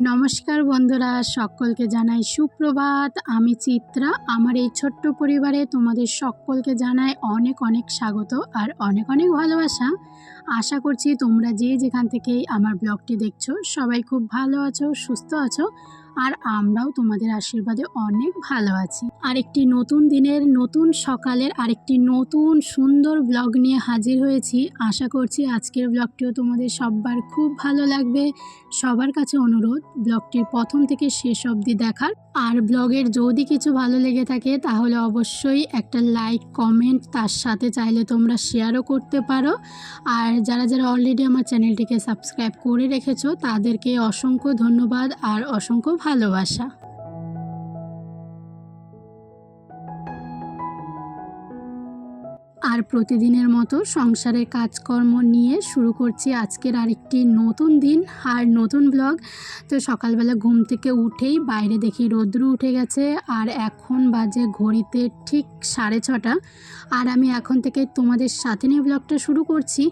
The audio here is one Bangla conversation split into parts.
নমস্কার বন্ধুরা, সকলকে জানাই সুপ্রভাত। আমি চিত্রা, আমার এই ছোট্ট পরিবারে তোমাদের সকলকে জানাই অনেক অনেক স্বাগত আর অনেক অনেক ভালোবাসা। আশা করছি তোমরা যে যেখান থেকেই আমার ব্লগটি দেখছ, সবাই খুব ভালো আছো, সুস্থ আছো। আর আমরাও তোমাদের আশীর্বাদে অনেক ভালো আছি। আরেকটি নতুন দিনের নতুন সকালের আরেকটি নতুন সুন্দর ব্লগ নিয়ে হাজির হয়েছি। আশা করছি আজকের ব্লগটিও তোমাদের সবার খুব ভালো লাগবে। সবার কাছে অনুরোধ ব্লগটির প্রথম থেকে শেষ অবধি দেখার। আর ব্লগের যদি কিছু ভালো লেগে থাকে, তাহলে অবশ্যই একটা লাইক কমেন্ট তার সাথে চাইলে তোমরা শেয়ারও করতে পারো। আর যারা যারা অলরেডি আমার চ্যানেলটিকে সাবস্ক্রাইব করে রেখেছো, তাদেরকে অসংখ্য ধন্যবাদ আর অসংখ্য ভালোবাসা। আর প্রতিদিনের মতো সংসারের কাজকর্ম নিয়ে শুরু করছি আজকের আরেকটি নতুন দিন আর নতুন ব্লগ তো সকালবেলা ঘুম থেকে উঠেই বাইরে দেখি রোদ্রু উঠে গেছে, আর এখন বাজে ঘড়িতে ঠিক সাড়ে ছটা। আর আমি এখন থেকে তোমাদের সাথে নিয়ে ব্লগটা শুরু করছি।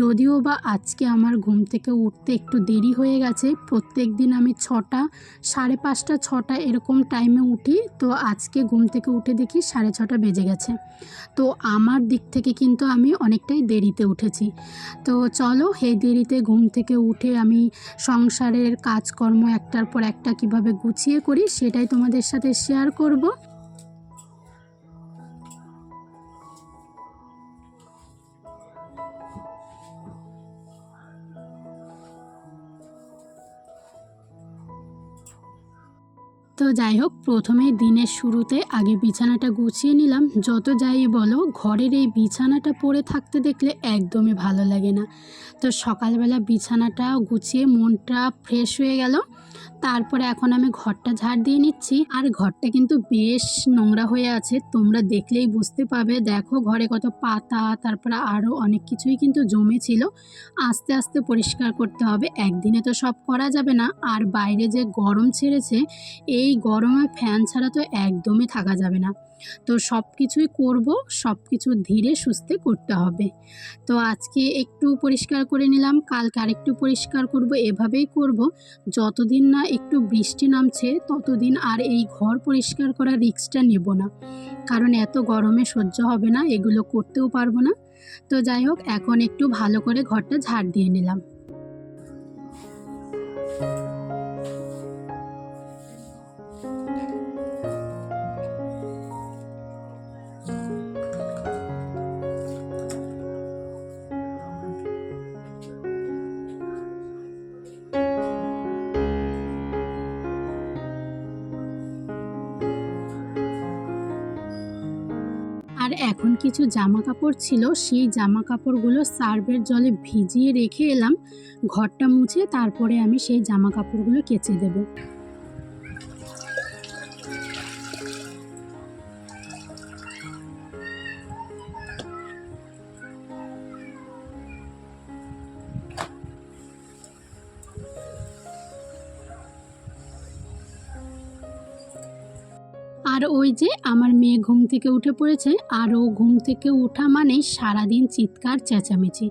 যদিও বা আজকে আমার ঘুম থেকে উঠতে একটু দেরি হয়ে গেছে, প্রত্যেক দিন আমি ছটা, সাড়ে পাঁচটা, ছটা এরকম টাইমে উঠি, তো আজকে ঘুম থেকে উঠে দেখি সাড়ে ছটা বেজে গেছে। তো আমার দিক থেকে কিন্তু আমি অনেকটাই দেরিতে উঠেছি। তো চলো এই দেরিতে ঘুম থেকে উঠে আমি সংসারের কাজকর্ম একটার পর একটা কীভাবে গুছিয়ে করি সেটাই তোমাদের সাথে শেয়ার করব। তো যাই হোক, প্রথমে দিনের শুরুতে আগে বিছানাটা গুছিয়ে নিলাম। যত যাই বলো, ঘরের এই বিছানাটা পড়ে থাকতে দেখলে একদমই ভালো লাগে না। তো সকালবেলা বিছানাটা গুছিয়ে মনটা ফ্রেশ হয়ে গেল। তারপরে এখন আমি ঘরটা ঝাড় দিয়ে নিচ্ছি। আর ঘরটা কিন্তু বেশ নোংরা হয়ে আছে, তোমরা দেখলেই বুঝতে পাবে। দেখো, ঘরে কত পাতা, তারপরে আরও অনেক কিছুই কিন্তু জমেছিল আস্তে আস্তে পরিষ্কার করতে হবে। একদিনে তো সব করা যাবে না। আর বাইরে যে গরম ছেড়েছে, এই গরমে ফ্যান ছাড়া তো একদমই থাকা যাবে না। তো সব কিছুই করব সব কিছু ধীরে সুস্থে করতে হবে। তো আজকে একটু পরিষ্কার করে নিলাম, কালকে আরেকটু পরিষ্কার করব, এভাবেই করব। যতদিন না একটু বৃষ্টি নামছে, ততদিন আর এই ঘর পরিষ্কার করার রিক্সটা নেব না। কারণ এত গরমে সহ্য হবে না, এগুলো করতেও পারব না। তো যাই হোক, এখন একটু ভালো করে ঘরটা ঝাড় দিয়ে নিলাম। এখন কিছু জামা কাপড় ছিল, সেই জামা কাপড়গুলো সার্ভের জলে ভিজিয়ে রেখে এলাম। ঘরটা মুছে তারপরে আমি সেই জামা কাপড়গুলো কেচে দেব। আর ওই যে আমার মেয়ে ঘুম থেকে উঠে পড়েছে, আর ও ঘুম থেকে ওঠা মানে সারাদিন চিৎকার, চেঁচামেচি।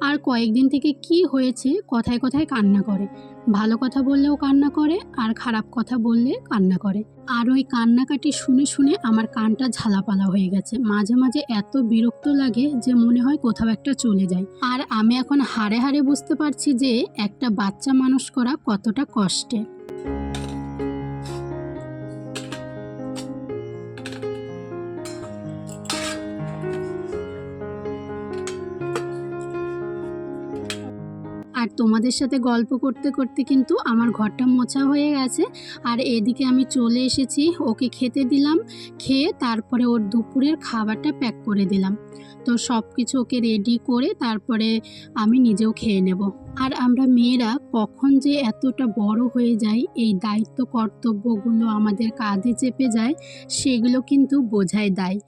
আর কয়েকদিন থেকে কি হয়েছে, কথায় কথায় কান্না করে। ভালো কথা বললেও কান্না করে, আর খারাপ কথা বললে কান্না করে। আর ওই কান্নাকাটি শুনে শুনে আমার কানটা ঝালাপালা হয়ে গেছে। মাঝে মাঝে এত বিরক্ত লাগে যে মনে হয় কোথাও একটা চলে যায়। আর আমি এখন হাড়ে হাড়ে বুঝতে পারছি যে একটা বাচ্চা মানুষ করা কতটা কষ্টের। তোমাদের সাথে গল্প করতে করতে কিন্তু আমার ঘরটা মোছা হয়ে গেছে। আর এদিকে আমি চলে এসেছি, ওকে খেতে দিলাম, খেয়ে তারপরে ওর দুপুরের খাবারটা প্যাক করে দিলাম। তো সব কিছু ওকে রেডি করে তারপরে আমি নিজেও খেয়ে নেব। আর আমরা মেয়েরা কখন যে এতটা বড় হয়ে যাই, এই দায়িত্ব কর্তব্যগুলো আমাদের কাঁধে চেপে যায়, সেগুলো কিন্তু বোঝায় দায়।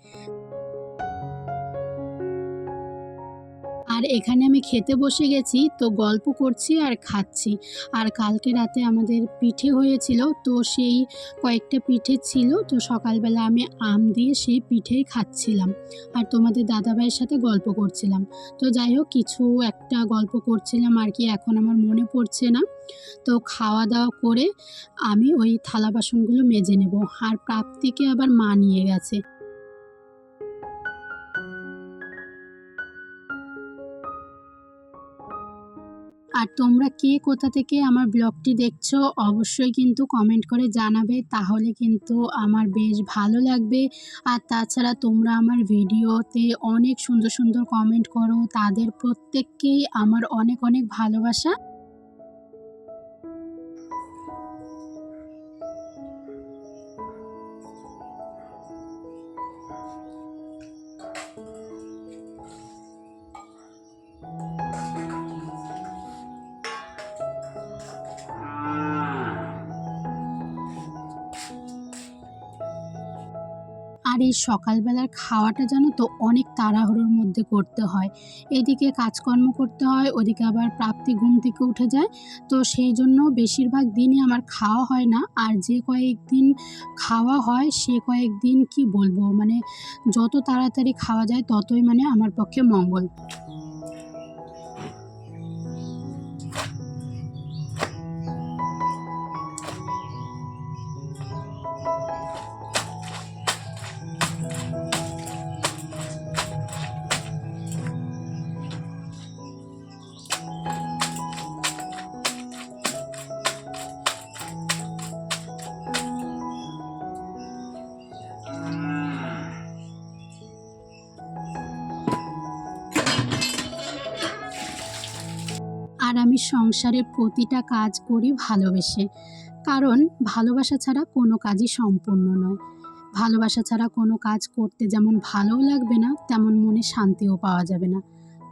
আর এখানে আমি খেতে বসে গেছি, তো গল্প করছি আর খাচ্ছি। আর কালকে রাতে আমাদের পিঠে হয়েছিল, তো সেই কয়েকটা পিঠে ছিল, তো সকালবেলা আমি আম দিয়ে সেই পিঠেই খাচ্ছিলাম। আর তোমাদের দাদাভাইয়ের সাথে গল্প করছিলাম। তো যাই হোক, কিছু একটা গল্প করছিলাম আর কি, এখন আমার মনে পড়ছে না। তো খাওয়া দাওয়া করে আমি ওই থালা বাসনগুলো মেজে নেব। আর প্রাপ্তিকে আবার মা নিয়ে গেছে। আর তোমরা কে কোথা থেকে আমার ব্লগটি দেখছ, অবশ্যই কিন্তু কমেন্ট করে জানাবে, তাহলে কিন্তু আমার বেশ ভালো লাগবে। আর তাছাড়া তোমরা আমার ভিডিওতে অনেক সুন্দর সুন্দর কমেন্ট করো, তাদের প্রত্যেককেই আমার অনেক অনেক ভালোবাসা। আর এই সকালবেলার খাওয়াটা জানো তো অনেক তাড়াহুড়োর মধ্যে করতে হয়। এদিকে কাজকর্ম করতে হয়, ওদিকে আবার প্রাপ্তি ঘুম থেকে উঠে যায়। তো সেই জন্য বেশিরভাগ দিনই আমার খাওয়া হয় না। আর যে কয়েকদিন খাওয়া হয়, সে কয়েকদিন কি বলব? মানে যত তাড়াতাড়ি খাওয়া যায়, ততই মানে আমার পক্ষে মঙ্গল। আর আমি সংসারের প্রতিটা কাজ করি ভালোবেসে। কারণ ভালোবাসা ছাড়া কোনো কাজই সম্পূর্ণ নয়। ভালোবাসা ছাড়া কোনো কাজ করতে যেমন ভালোও লাগবে না, তেমন মনে শান্তিও পাওয়া যাবে না।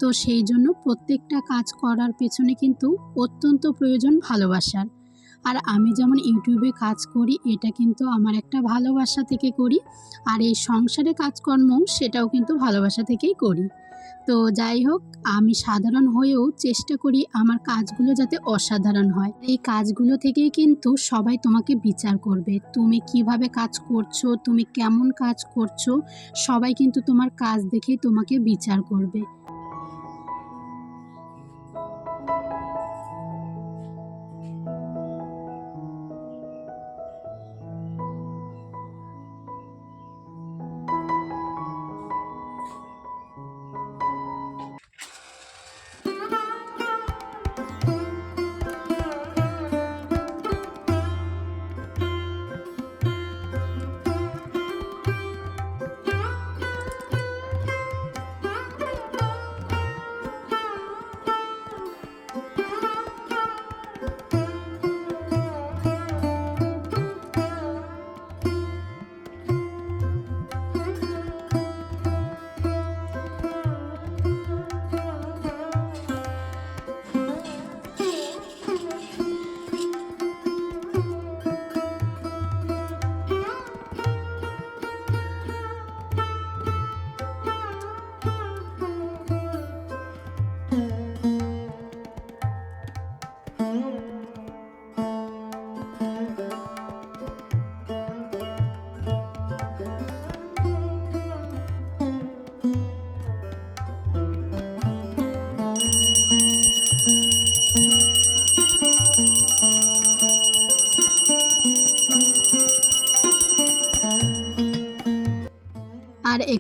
তো সেই জন্য প্রত্যেকটা কাজ করার পেছনে কিন্তু অত্যন্ত প্রয়োজন ভালোবাসার। আর আমি যেমন ইউটিউবে কাজ করি, এটা কিন্তু আমার একটা ভালোবাসা থেকে করি। আর এই সংসারে কাজকর্ম সেটাও কিন্তু ভালোবাসা থেকেই করি। তো যাই হোক, আমি সাধারণ হয়েও চেষ্টা করি আমার কাজগুলো যাতে অসাধারণ হয়। এই কাজগুলো থেকেই কিন্তু সবাই তোমাকে বিচার করবে। তুমি কীভাবে কাজ করছ, তুমি কেমন কাজ করছ, সবাই কিন্তু তোমার কাজ দেখেই তোমাকে বিচার করবে।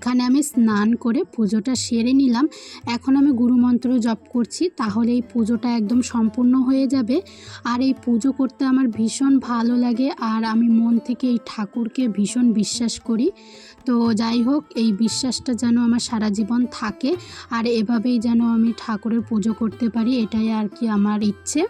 এখানে আমি স্নান করে পুজোটা সেরে নিলাম। এখন আমি গুরুমন্ত্র জপ করছি, তাহলে এই পুজোটা একদম সম্পূর্ণ হয়ে যাবে। আর এই পুজো করতে আমার ভীষণ ভালো লাগে, আর আমি মন থেকে এই ঠাকুরকে ভীষণ বিশ্বাস করি। তো যাই হোক, এই বিশ্বাসটা যেন আমার সারা জীবন থাকে, আর এভাবেই যেন আমি ঠাকুরের পুজো করতে পারি, এটাই আর কি আমার ইচ্ছে।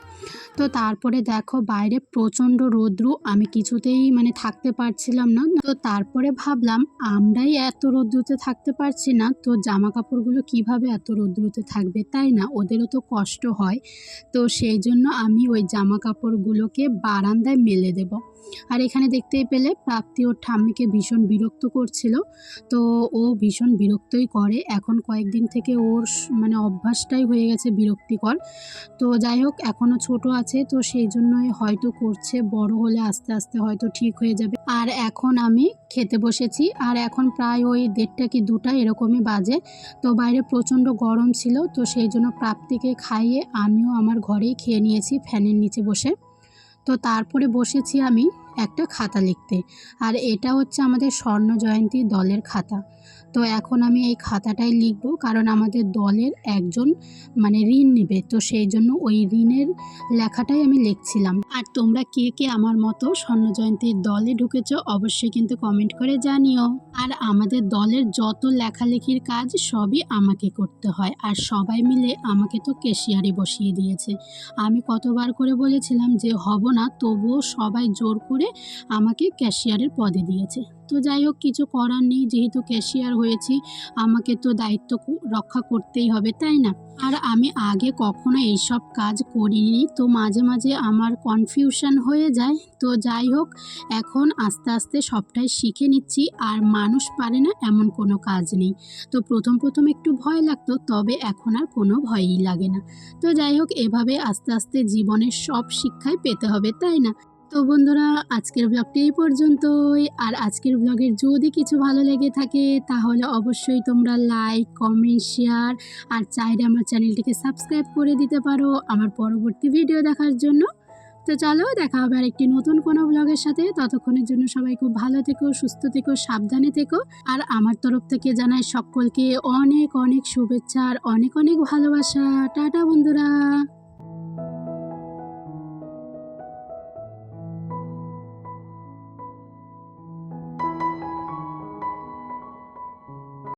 তো তারপরে দেখো, বাইরে প্রচণ্ড রৌদ্র, আমি কিছুতেই মানে থাকতে পারছিলাম না। তো তারপরে ভাবলাম, আমরাই এত রৌদ্রতে থাকতে পারছি না, তো জামা কাপড়গুলো কীভাবে এত রৌদ্রতে থাকবে তাই না? ওদেরও তো কষ্ট হয়, তো সেই জন্য আমি ওই জামা কাপড়গুলোকে বারান্দায় মেলে দেব। আর এখানে দেখতেই পেলে প্রাপ্তি ওর ঠাম্মিকে ভীষণ বিরক্ত করছিল, তো ও ভীষণ বিরক্তই করে। এখন কয়েকদিন থেকে ওর মানে অভ্যাসটাই হয়ে গেছে বিরক্তিকর, তো যাই হোক এখনও ছোট আছে, তো সেই জন্যই হয়তো করছে, বড় হলে আস্তে আস্তে হয়তো ঠিক হয়ে যাবে। আর এখন আমি খেতে বসেছি, আর এখন প্রায় ওই দেড়টা কি দুটা এরকমই বাজে। তো বাইরে প্রচণ্ড গরম ছিল, তো সেই জন্য প্রাপ্তিকে খাইয়ে আমিও আমার ঘরেই খেয়ে নিয়েছি ফ্যানের নিচে বসে। তো তারপরে বসেছি আমি একটা খাতা লিখতে। আর এটা হচ্ছে আমাদের স্বর্ণ জয়ন্তী দলের খাতা। তো এখন আমি এই খাতাটাই লিখব কারণ আমাদের দলের একজন মানে ঋণ নেবে। তো সেই জন্য ওই ঋণের লেখাটাই আমি লিখছিলাম। আর তোমরা কে কে আমার মতো স্বর্ণ জয়ন্তীর দলে ঢুকেছো অবশ্যই কিন্তু কমেন্ট করে জানিও। আর আমাদের দলের যত লেখালেখির কাজ সবই আমাকে করতে হয়। আর সবাই মিলে আমাকে তো কেশিয়ারে বসিয়ে দিয়েছে। আমি কতবার করে বলেছিলাম যে হব না, তবুও সবাই জোর করে আমাকে ক্যাশিয়ারের পদে দিয়েছে। তো যাই হোক, কিছু করার নেই, যেহেতু ক্যাশিয়ার হয়েছি, আমাকে তো দায়িত্ব রক্ষা করতেই হবে, তাই না? আর আমি আগে কখনো এইসব কাজ করিনি, তো মাঝে মাঝে আমার কনফিউশন হয়ে যায়। তো যাই হোক, এখন আস্তে আস্তে সবটাই শিখে নিচ্ছি, আর মানুষ পারে না এমন কোনো কাজ নেই। তো প্রথম প্রথম একটু ভয় লাগতো, তবে এখন আর কোনো ভয়ই লাগে না। তো যাই হোক, এভাবে আস্তে আস্তে জীবনের সব শিক্ষাই পেতে হবে, তাই না? তো বন্ধুরা, আজকের ব্লগটি এই পর্যন্তই। আর আজকের ব্লগের যদি কিছু ভালো লেগে থাকে, তাহলে অবশ্যই তোমরা লাইক কমেন্ট শেয়ার আর চাইলে আমার চ্যানেলটিকে সাবস্ক্রাইব করে দিতে পারো আমার পরবর্তী ভিডিও দেখার জন্য। তো চলো, দেখা হবে আর একটি নতুন কোনো ব্লগের সাথে। ততক্ষণের জন্য সবাই খুব ভালো থেকো, সুস্থ থেকো, সাবধানে থেকো। আর আমার তরফ থেকে জানাই সকলকে অনেক অনেক শুভেচ্ছা আর অনেক অনেক ভালোবাসা। টাটা বন্ধুরা।